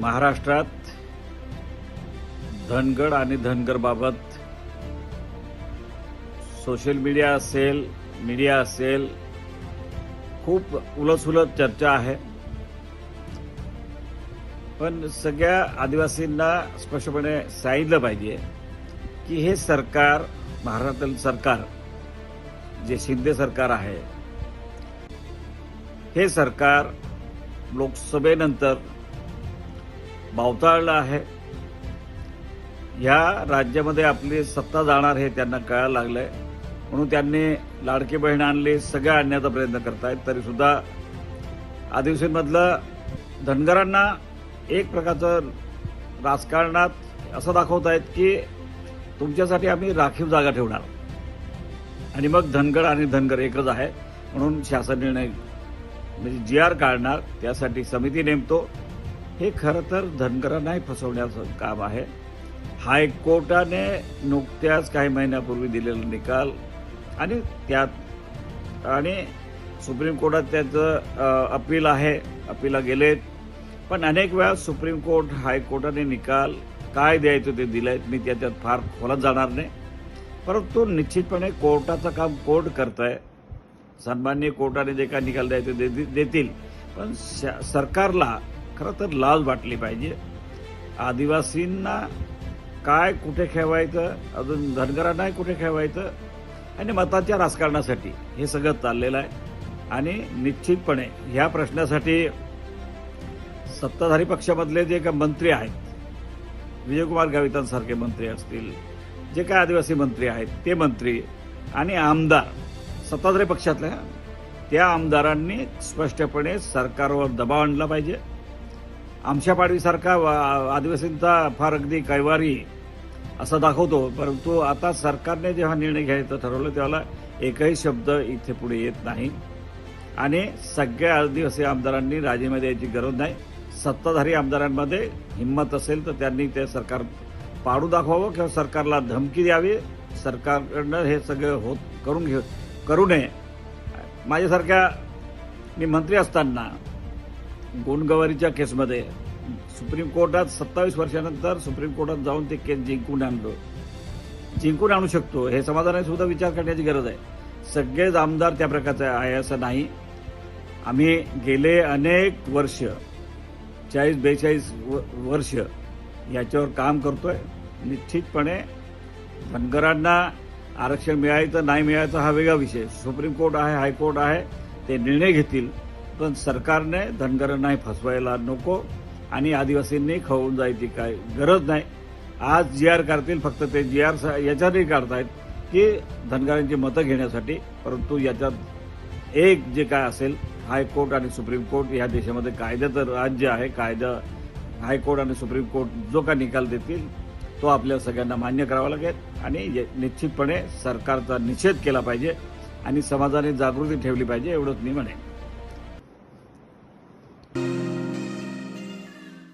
महाराष्ट्रात धनगड आणि धनगरबाबत सोशल मीडिया असेल मीडिया असेल खूप उलसुलत चर्चा आहे. पण सगळ्या आदिवासींना स्पष्टपणे सांगितलं पाहिजे की हे सरकार महाराष्ट्रातील सरकार जे शिंदे सरकार आहे हे सरकार लोकसभेनंतर बावताळलं आहे. ह्या राज्यामध्ये आपली सत्ता जाणार हे त्यांना कळायला लागलंय. म्हणून त्यांनी लाडकी बहीण आणली सगळं आणण्याचा प्रयत्न करतायत. तरी सुद्धा आदिवासींमधलं धनगरांना एक प्रकारचं राजकारणात असं दाखवत आहेत की तुमच्यासाठी आम्ही राखीव जागा ठेवणार. आणि मग धनगर आणि धनगर एकच आहे. म्हणून शासन निर्णय म्हणजे जी आर काढणार त्यासाठी समिती नेमतो. हे खरं तर धनगरांनाही फसवण्याचं काम आहे. हायकोर्टाने नुकत्याच काही महिन्यापूर्वी दिलेला निकाल आणि त्यात आणि सुप्रीम कोर्टात त्याचं अपील आहे. अपीलला गेलेत. पण अनेक वेळा सुप्रीम कोर्ट हायकोर्टाने निकाल काय द्यायचं ते दिलं आहेत मी त्याच्यात फार खोलत जाणार नाही. परंतु निश्चितपणे कोर्टाचं काम कोर्ट करत आहे सन्मान्य कोर्टाने जे काय निकाल द्यायचे दे- देतील. पण सरकारला खरं तर लाज वाटली पाहिजे. आदिवासींना काय कुठे खेळवायचं अजून धनगरांनाही कुठे खेळवायचं आणि मताच्या राजकारणासाठी हे सगळं चाललेलं आहे. आणि निश्चितपणे ह्या प्रश्नासाठी सत्ताधारी पक्षामधले जे काही मंत्री आहेत विजयकुमार गावितांसारखे मंत्री असतील जे काय आदिवासी मंत्री आहेत ते मंत्री आणि आमदार सत्ताधारी पक्षातल्या त्या आमदारांनी स्पष्टपणे सरकारवर दबाव आणला पाहिजे. आमच्या पाडवीसारखा वा- आदिवासींचा फार अगदी कैवारी असं दाखवतो परंतु आता सरकारने जेव्हा निर्णय घ्यायचं ठरवलं तेव्हा एकही शब्द इथे पुढे येत नाही. आणि सगळ्या आदिवासी आमदारांनी राजीनामे द्यायची गरज नाही. सत्ताधारी आमदारांमध्ये हिंमत असेल तर त्यांनी ते सरकार पाडू दाखवावं किंवा सरकारला धमकी द्यावी. सरकारकडनं हे सगळं होत करून घे करू नये. माझ्यासारख्या मी मंत्री असताना गुणगवारीच्या केसमध्ये सुप्रीम कोर्टात सत्तावीस वर्षानंतर सुप्रीम कोर्टात जाऊन ते केस जिंकून आणलो. जिंकून आणू शकतो हे समाजाने सुद्धा विचार करण्याची गरज आहे. सगळेच आमदार त्या प्रकारचे आहे असं नाही. आम्ही गेले अनेक वर्ष चाळीस बेचाळीस व- वर्ष याच्यावर काम करतोय. निश्चितपणे धनगरांना आरक्षण मिळायचं नाही मिळायचं हा वेगळा विषय. सुप्रीम कोर्ट आहे हायकोर्ट आहे ते निर्णय घेतील. पण सरकारने धनगरांनाही फसवायला नको आणि आदिवासींनी खाऊन जायची काय गरज नाही. आज जी आर काढतील फक्त ते जी आर याच्यातही काढतायत की धनगरांची मतं घेण्यासाठी परंतु याच्यात एक जे काय असेल हायकोर्ट आणि सुप्रीम कोर्ट या देशामध्ये कायद्याचं राज्य आहे कायदा हायकोर्ट आणि सुप्रीम कोर्ट जो काय निकाल देतील तो आपल्या सगळ्यांना मान्य करावा लागेल आणि निश्चितपणे सरकारचा निषेध केला पाहिजे आणि समाजाने जागृती ठेवली पाहिजे एवढंच मी म्हणेन.